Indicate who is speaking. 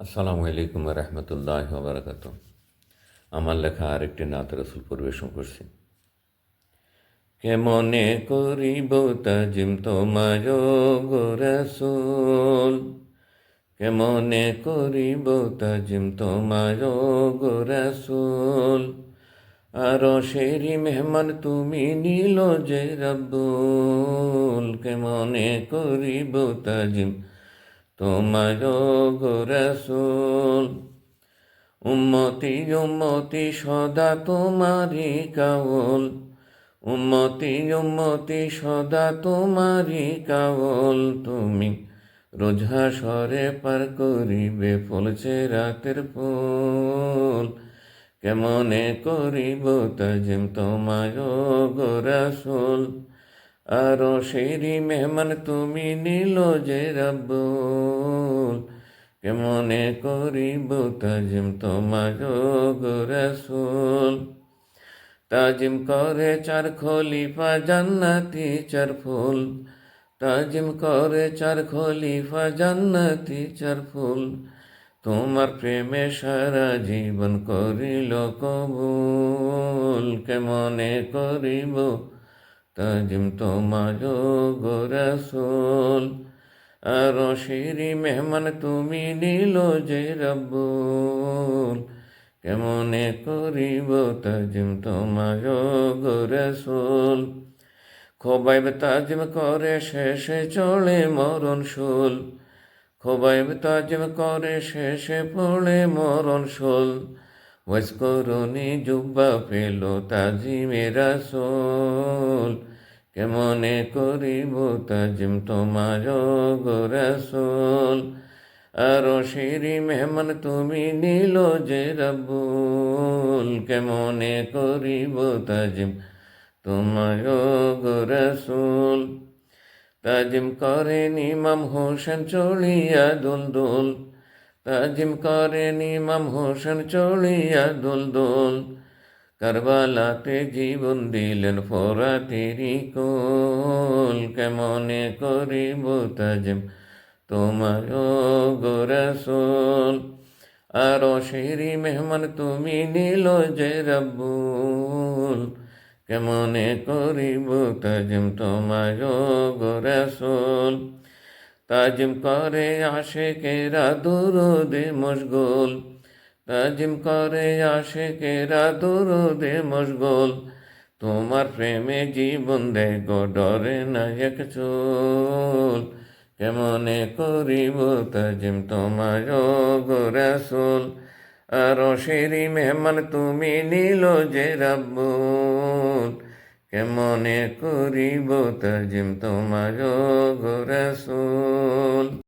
Speaker 1: আসসালামু আলাইকুম রহমতুল্লাহ বারাকাত আমার লেখা আরেকটি নাত রসুল পরিবেশন করছি। কেমনে করিব তাজিম তোমায় গো রসুল? কেমনে করিব তাজিম তোমায় গো রসুল? আর শেরি মেহমান তুমি নীল যে রব্বুল। কেমনে করিব তাজিম তোমার রসুল, উম্মতি উম্মতি সদা তোমারি কাউল উম্মতি উম্মতি সদা তোমারি কাউল তুমি রোজা সরে পার করিবে ফলছে রাতের ফুল। কেমনে করিব তাজিম তোমায় গো রসুল? আরও সেরি মেহমান তুমি নিল যে রব্বুল। কেমনে করিব তাজিম তোমার রসুল? তাজিম করে চার খলিফা জান্নাতি চার ফুল। তাজিম করে চার খলিফা জান্নাতি চার ফুল। তোমার প্রেমে সারা জীবন করিল কবুল। কেমনে করিব তাজিম তোমার গো রসুল আর শিরি মেহমান তুমি নীল যে রব্বুল। কেমনে করিব তাজিম তোমার গো রসুল খোবাইব তাজিম করে শেষে চলে মরণ শুল। খোবাইব তাজিম করে শেষে পড়ে মরণ শুল ওয়াজ করুনি জুব্বা পেল তাজিমে রাসোল। কেমনে করিব তাজিম তোমার গো রাসোল আরও শিরি মেহমান তুমি নীল যে রব্বুল। কেমনে করিব তাজিম তোমার গো রাসোল তাজিম করেন ইমাম হোসেন চলিয়া দুল দুল তাজিম করেন ইমাম হোসেন চলিয়া দোল দোল। কারবালাতে জীবন দিলেন ফোরা তেরি কোল। কেমনে করিব তাজিম তোমার গোরসোল আরও শেরি মেহমান তুমি নীল যে রব্বুল। কেমনে করিব তাজিম তোমার গোরসোল তাজিম করে আসে কেরা দুরুদে মশগুল। তাজিম করে আসে কেরা দুরুদে মশগুল। তোমার প্রেমে জীবন দে ডরে না এক চুল। কেমনে করিব তাজিম তোমার রাসুল? আর সেরি মেহমান তুমি নীল যে রাব্বুল। কেমনে করিব তাজিম তোমার গো রসুল